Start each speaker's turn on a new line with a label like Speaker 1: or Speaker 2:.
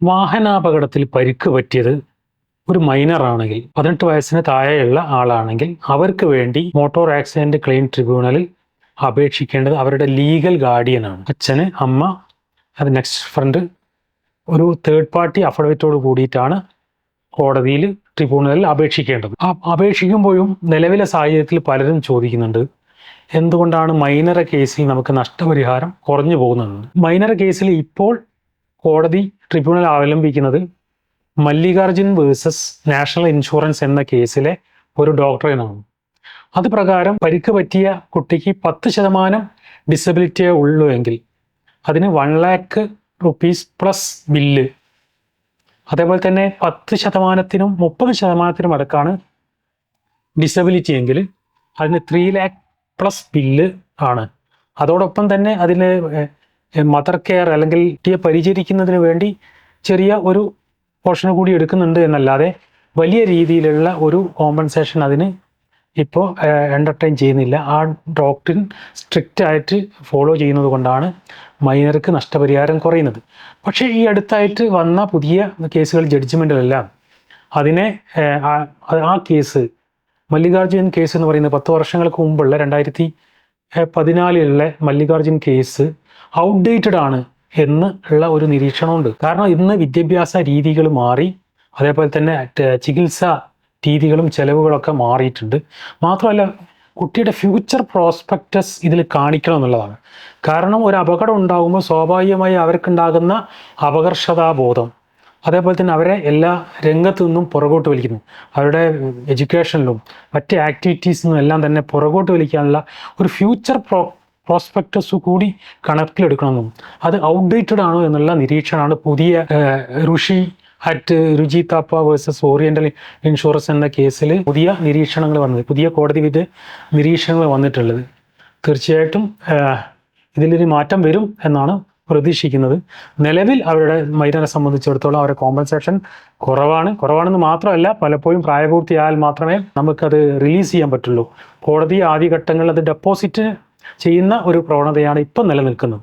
Speaker 1: വാഹനാപകടത്തിൽ പരിക്ക് പറ്റിയത് ഒരു മൈനർ ആണെങ്കിൽ പതിനെട്ട് വയസ്സിന് താഴെയുള്ള ആളാണെങ്കിൽ അവർക്ക് വേണ്ടി മോട്ടോർ ആക്സിഡന്റ് ക്ലെയിം ട്രിബ്യൂണലിൽ അപേക്ഷിക്കേണ്ടത് അവരുടെ ലീഗൽ ഗാർഡിയനാണ് അച്ഛന് അമ്മ അത് നെക്സ്റ്റ് ഫ്രണ്ട് ഒരു തേർഡ് പാർട്ടി അഫിഡവിറ്റോട് കൂടിയിട്ടാണ് കോടതിയിൽ ട്രിബ്യൂണലിൽ അപേക്ഷിക്കേണ്ടത്. ആ അപേക്ഷിക്കുമ്പോഴും നിലവിലെ സാഹചര്യത്തിൽ പലരും ചോദിക്കുന്നുണ്ട് എന്തുകൊണ്ടാണ് മൈനർ കേസിൽ നമുക്ക് നഷ്ടപരിഹാരം കുറഞ്ഞു പോകുന്നത്? മൈനർ കേസിൽ ഇപ്പോൾ കോടതി ട്രിബ്യൂണൽ അവലംബിക്കുന്നത് മല്ലികാർജുൻ വേഴ്സസ് നാഷണൽ ഇൻഷുറൻസ് എന്ന കേസിലെ ഒരു ഡോക്ടറിനാണ് അത് പ്രകാരം പരിക്ക് പറ്റിയ കുട്ടിക്ക് പത്ത് ശതമാനം ഡിസബിലിറ്റിയേ ഉള്ളൂ എങ്കിൽ അതിന് one lakh rupees plus bill അതേപോലെ തന്നെ പത്ത് ശതമാനത്തിനും മുപ്പത് ശതമാനത്തിനും അടക്കാണ് ഡിസബിലിറ്റി എങ്കിൽ അതിന് ത്രീ ലാക്ക് പ്ലസ് ബില്ല് ആണ്. അതോടൊപ്പം തന്നെ അതിന് മദർ കെയർ അല്ലെങ്കിൽ കുട്ടിയെ പരിചരിക്കുന്നതിന് വേണ്ടി ചെറിയ ഒരു പോർഷൻ കൂടി എടുക്കുന്നുണ്ട് എന്നല്ലാതെ വലിയ രീതിയിലുള്ള ഒരു കോമ്പൻസേഷൻ അതിന് ഇപ്പോൾ എന്റർടൈൻ ചെയ്യുന്നില്ല. ആ ഡോക്ടറിൻ സ്ട്രിക്റ്റ് ആയിട്ട് ഫോളോ ചെയ്യുന്നത് കൊണ്ടാണ് മൈനർക്ക് നഷ്ടപരിഹാരം കുറയുന്നത്. പക്ഷേ ഈ അടുത്തായിട്ട് വന്ന പുതിയ കേസുകൾ ജഡ്ജ്മെന്റിലെല്ലാം അതിനെ ആ കേസ് മല്ലികാർജുൻ കേസ് എന്ന് പറയുന്നത് പത്ത് വർഷങ്ങൾക്ക് മുമ്പുള്ള രണ്ടായിരത്തി ഏഹ്, പതിനാലിലുള്ള മല്ലികാർജുൻ കേസ് ഔട്ട്ഡേറ്റഡ് ആണ് എന്ന് ഉള്ള ഒരു നിരീക്ഷണമുണ്ട്. കാരണം ഇന്ന് വിദ്യാഭ്യാസ രീതികൾ മാറി അതേപോലെ തന്നെ ചികിത്സാ രീതികളും ചെലവുകളൊക്കെ മാറിയിട്ടുണ്ട്. മാത്രമല്ല കുട്ടിയുടെ ഫ്യൂച്ചർ പ്രോസ്പെക്റ്റസ് ഇതിൽ കാണിക്കണം എന്നുള്ളതാണ്. കാരണം ഒരു അപകടം ഉണ്ടാകുമ്പോൾ സ്വാഭാവികമായി അവർക്കുണ്ടാകുന്ന അപകർഷതാബോധം. അതേപോലെ തന്നെ അവരെ എല്ലാ രംഗത്തു നിന്നും പുറകോട്ട് വലിക്കുന്നു. അവരുടെ എഡ്യൂക്കേഷനിലും മറ്റ് ആക്ടിവിറ്റീസിലും എല്ലാം തന്നെ പുറകോട്ട് വലിക്കാനുള്ള ഒരു ഫ്യൂച്ചർ പ്രോ പ്രോസ്പെക്ടസ് കൂടി കണക്കിലെടുക്കണമെന്നും അത് ഔട്ട്ഡേറ്റഡ് ആണോ എന്നുള്ള നിരീക്ഷണമാണ് പുതിയ ഋഷി അറ്റ് രുചി താപ്പ വേഴ്സസ് ഓറിയന്റൽ ഇൻഷുറൻസ് എന്ന കേസിൽ പുതിയ നിരീക്ഷണങ്ങൾ വന്നത് പുതിയ കോടതി വിധ നിരീക്ഷണങ്ങൾ വന്നിട്ടുള്ളത്. തീർച്ചയായിട്ടും ഇതിലൊരു മാറ്റം വരും എന്നാണ് പ്രതീക്ഷിക്കുന്നത്. നിലവിൽ അവരുടെ മൈതാനെ സംബന്ധിച്ചിടത്തോളം അവരുടെ കോമ്പൻസേഷൻ കുറവാണ്. കുറവാണെന്ന് മാത്രമല്ല പലപ്പോഴും പ്രായപൂർത്തിയായാൽ മാത്രമേ നമുക്കത് റിലീസ് ചെയ്യാൻ പറ്റുള്ളൂ. കോടതി ആദ്യഘട്ടങ്ങളിൽ അത് ഡെപ്പോസിറ്റ് ചെയ്യുന്ന ഒരു പ്രവണതയാണ് ഇപ്പം നിലനിൽക്കുന്നത്.